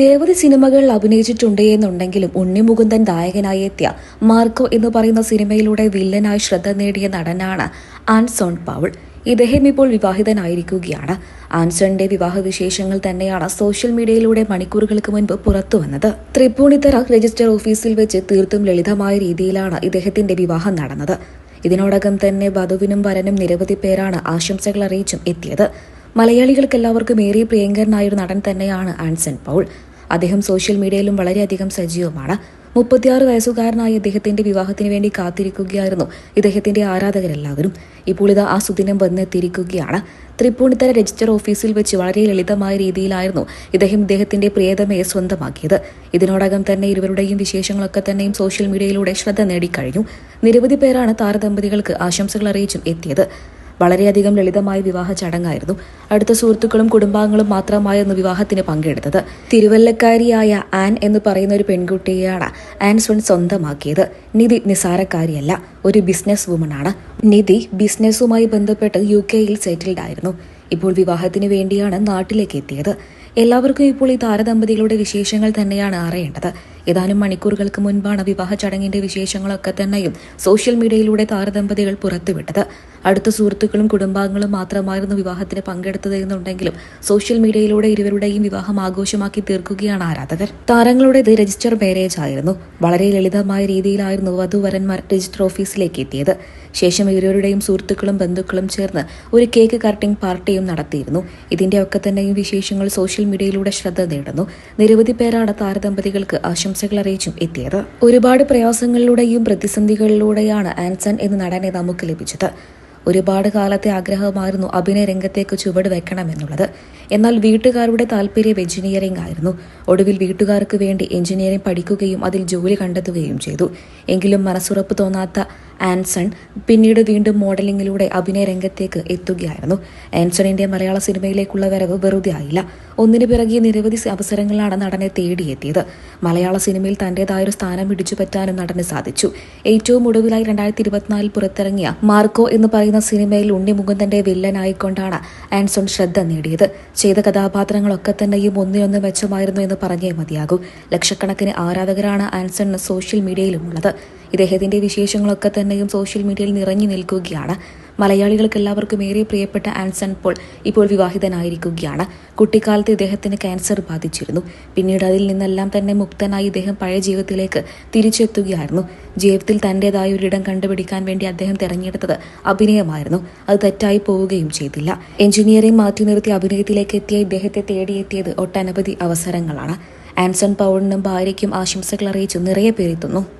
നിരവധി സിനിമകളിൽ അഭിനയിച്ചിട്ടുണ്ട് എന്നുണ്ടെങ്കിലും ഉണ്ണിമുകുന്ദൻ നായകനായി എത്തിയ മാർക്കോ എന്ന് പറയുന്ന സിനിമയിലൂടെ വില്ലനായി ശ്രദ്ധ നേടിയ നടനാണ് ആൻസോൺ പൗൾ. ഇദ്ദേഹം ഇപ്പോൾ വിവാഹിതനായിരിക്കുകയാണ്. ആൻസണിന്റെ വിവാഹ വിശേഷങ്ങൾ തന്നെയാണ് സോഷ്യൽ മീഡിയയിലൂടെ മണിക്കൂറുകൾക്ക് മുൻപ് പുറത്തുവന്നത് തൃപ്പൂണിത്തറ രജിസ്റ്റർ ഓഫീസിൽ വെച്ച് തീർത്തും ലളിതമായ രീതിയിലാണ് ഇദ്ദേഹത്തിന്റെ വിവാഹം നടന്നത്. ഇതിനോടകം തന്നെ വധുവിനും വരനും നിരവധി പേരാണ് ആശംസകൾ അറിയിച്ചും എത്തിയത്. മലയാളികൾക്കെല്ലാവർക്കും ഏറെ പ്രിയങ്കരനായ ഒരു നടൻ തന്നെയാണ് ആൻസൺ പൗൾ. അദ്ദേഹം സോഷ്യൽ മീഡിയയിലും വളരെയധികം സജീവമാണ്. മുപ്പത്തിയാറ് വയസ്സുകാരനായ ഇദ്ദേഹത്തിന്റെ വിവാഹത്തിന് വേണ്ടി കാത്തിരിക്കുകയായിരുന്നു ഇദ്ദേഹത്തിന്റെ ആരാധകരെല്ലാവരും. ഇപ്പോൾ ഇത് ആ സുദിനം വന്നെത്തിയിരിക്കുകയാണ്. തൃപ്പൂണിത്തര രജിസ്റ്റർ ഓഫീസിൽ വെച്ച് വളരെ ലളിതമായ രീതിയിലായിരുന്നു ഇദ്ദേഹം ഇദ്ദേഹത്തിന്റെ പ്രിയതമയെ സ്വന്തമാക്കിയത്. ഇതിനോടകം തന്നെ ഇരുവരുടെയും വിശേഷങ്ങളൊക്കെ തന്നെയും സോഷ്യൽ മീഡിയയിലൂടെ ശ്രദ്ധ നേടിക്കഴിഞ്ഞു. നിരവധി പേരാണ് താരദമ്പതികൾക്ക് ആശംസകൾ അറിയിച്ചും എത്തിയത്. വളരെയധികം ലളിതമായ വിവാഹ ചടങ്ങായിരുന്നു. അടുത്ത സുഹൃത്തുക്കളും കുടുംബാംഗങ്ങളും മാത്രമായിരുന്നു വിവാഹത്തിന് പങ്കെടുത്തത്. തിരുവല്ലക്കാരിയായ ആൻ എന്ന് പറയുന്ന ഒരു പെൺകുട്ടിയെയാണ് ആൻസൺ സ്വന്തമാക്കിയത്. നിധി നിസാരക്കാരിയല്ല ഒരു ബിസിനസ് വുമണാണ് നിധി ബിസിനസ്സുമായി ബന്ധപ്പെട്ട് യു കെയിൽ സെറ്റിൽഡ് ആയിരുന്നു. ഇപ്പോൾ വിവാഹത്തിന് വേണ്ടിയാണ് നാട്ടിലേക്ക് എത്തിയത്. എല്ലാവർക്കും ഇപ്പോൾ ഈ താരദമ്പതികളുടെ വിശേഷങ്ങൾ തന്നെയാണ് അറിയേണ്ടത്. ഏതാനും മണിക്കൂറുകൾക്ക് മുൻപാണ് വിവാഹ ചടങ്ങിന്റെ വിശേഷങ്ങളൊക്കെ തന്നെയും സോഷ്യൽ മീഡിയയിലൂടെ താരദമ്പതികൾ പുറത്തുവിട്ടത്. അടുത്ത സുഹൃത്തുക്കളും കുടുംബാംഗങ്ങളും മാത്രമായിരുന്നു വിവാഹത്തിന് പങ്കെടുത്തത് എന്നുണ്ടെങ്കിലും സോഷ്യൽ മീഡിയയിലൂടെ ഇരുവരുടെയും വിവാഹം ആഘോഷമാക്കി തീർക്കുകയാണ് ആരാധകർ. താരങ്ങളുടേത് രജിസ്റ്റർ മാരേജ് ആയിരുന്നു. വളരെ ലളിതമായ രീതിയിലായിരുന്നു വധുവരന്മാർ രജിസ്റ്റർ ഓഫീസിലേക്ക് എത്തിയത്. ശേഷം ഇരുവരുടെയും സുഹൃത്തുക്കളും ബന്ധുക്കളും ചേർന്ന് ഒരു കേക്ക് കട്ടിംഗ് പാർട്ടിയും നടത്തിയിരുന്നു. ഇതിന്റെ ഒക്കെ തന്നെയും വിശേഷങ്ങൾ സോഷ്യൽ മീഡിയയിലൂടെ ശ്രദ്ധ നേടുന്നു. നിരവധി പേരാണ് താരദമ്പതികൾക്ക് ആശംസകൾ അറിയിച്ചും എത്തിയത്. ഒരുപാട് പ്രയാസങ്ങളിലൂടെയും പ്രതിസന്ധികളിലൂടെയാണ് ആൻസൺ എന്ന നടനെ നമുക്ക് ലഭിച്ചത്. ഒരുപാട് കാലത്തെ ആഗ്രഹമായിരുന്നു അഭിനയ രംഗത്തേക്ക് ചുവട് വെക്കണമെന്നുള്ളത്. എന്നാൽ വീട്ടുകാരുടെ താല്പര്യം എഞ്ചിനീയറിംഗ് ആയിരുന്നു. ഒടുവിൽ വീട്ടുകാർക്ക് വേണ്ടി എഞ്ചിനീയറിംഗ് പഠിക്കുകയും അതിൽ ജോലി കണ്ടെത്തുകയും ചെയ്തു. എങ്കിലും മനസ്സുറപ്പ് തോന്നാത്ത ആൻസൺ പിന്നീട് വീണ്ടും മോഡലിംഗിലൂടെ അഭിനയ രംഗത്തേക്ക് എത്തുകയായിരുന്നു. ആൻസണിന്റെ മലയാള സിനിമയിലേക്കുള്ള വരവ് വെറുതെ ആയില്ല. ഒന്നിനു പിറകെ നിരവധി അവസരങ്ങളാണ് നടനെ തേടിയെത്തിയത്. മലയാള സിനിമയിൽ തന്റേതായൊരു സ്ഥാനം പിടിച്ചു പറ്റാനും നടന് സാധിച്ചു. ഏറ്റവും ഒടുവിലായി രണ്ടായിരത്തി ഇരുപത്തിനാലിൽ പുറത്തിറങ്ങിയ മാർക്കോ എന്ന് പറയുന്ന സിനിമയിൽ ഉണ്ണി മുകുന്ദന്റെ വില്ലനായിക്കൊണ്ടാണ് ആൻസൺ ശ്രദ്ധ നേടിയത്. ചെയ്ത കഥാപാത്രങ്ങളൊക്കെ തന്നെയും ഒന്നിനൊന്ന് മെച്ചമായിരുന്നു എന്ന് പറഞ്ഞേ മതിയാകൂ. ലക്ഷക്കണക്കിന് ആരാധകരാണ് ആൻസൺ സോഷ്യൽ മീഡിയയിലുമുള്ളത്. ഇദ്ദേഹത്തിന്റെ വിശേഷങ്ങളൊക്കെ തന്നെയും സോഷ്യൽ മീഡിയയിൽ നിറഞ്ഞു നിൽക്കുകയാണ്. മലയാളികൾക്ക് എല്ലാവർക്കും ഏറെ പ്രിയപ്പെട്ട ആൻസൺ പോൾ ഇപ്പോൾ വിവാഹിതനായിരിക്കുകയാണ്. കുട്ടിക്കാലത്ത് ഇദ്ദേഹത്തിന് ക്യാൻസർ ബാധിച്ചിരുന്നു. പിന്നീട് അതിൽ നിന്നെല്ലാം തന്നെ മുക്തനായി ഇദ്ദേഹം പഴയ ജീവിതത്തിലേക്ക് തിരിച്ചെത്തുകയായിരുന്നു. ജീവിതത്തിൽ തന്റേതായ ഒരിടം കണ്ടുപിടിക്കാൻ വേണ്ടി അദ്ദേഹം തിരഞ്ഞെടുത്തത് അഭിനയമായിരുന്നു. അത് തെറ്റായി പോവുകയും ചെയ്തില്ല. എഞ്ചിനീയറിംഗ് മാറ്റി നിർത്തി അഭിനയത്തിലേക്ക് എത്തിയ ഇദ്ദേഹത്തെ തേടിയെത്തിയത് ഒട്ടനവധി അവസരങ്ങളാണ്. ആൻസൺ പൗളിനും ഭാര്യയ്ക്കും ആശംസകൾ അറിയിച്ചു. നിറയെ പേരെത്തുന്നു.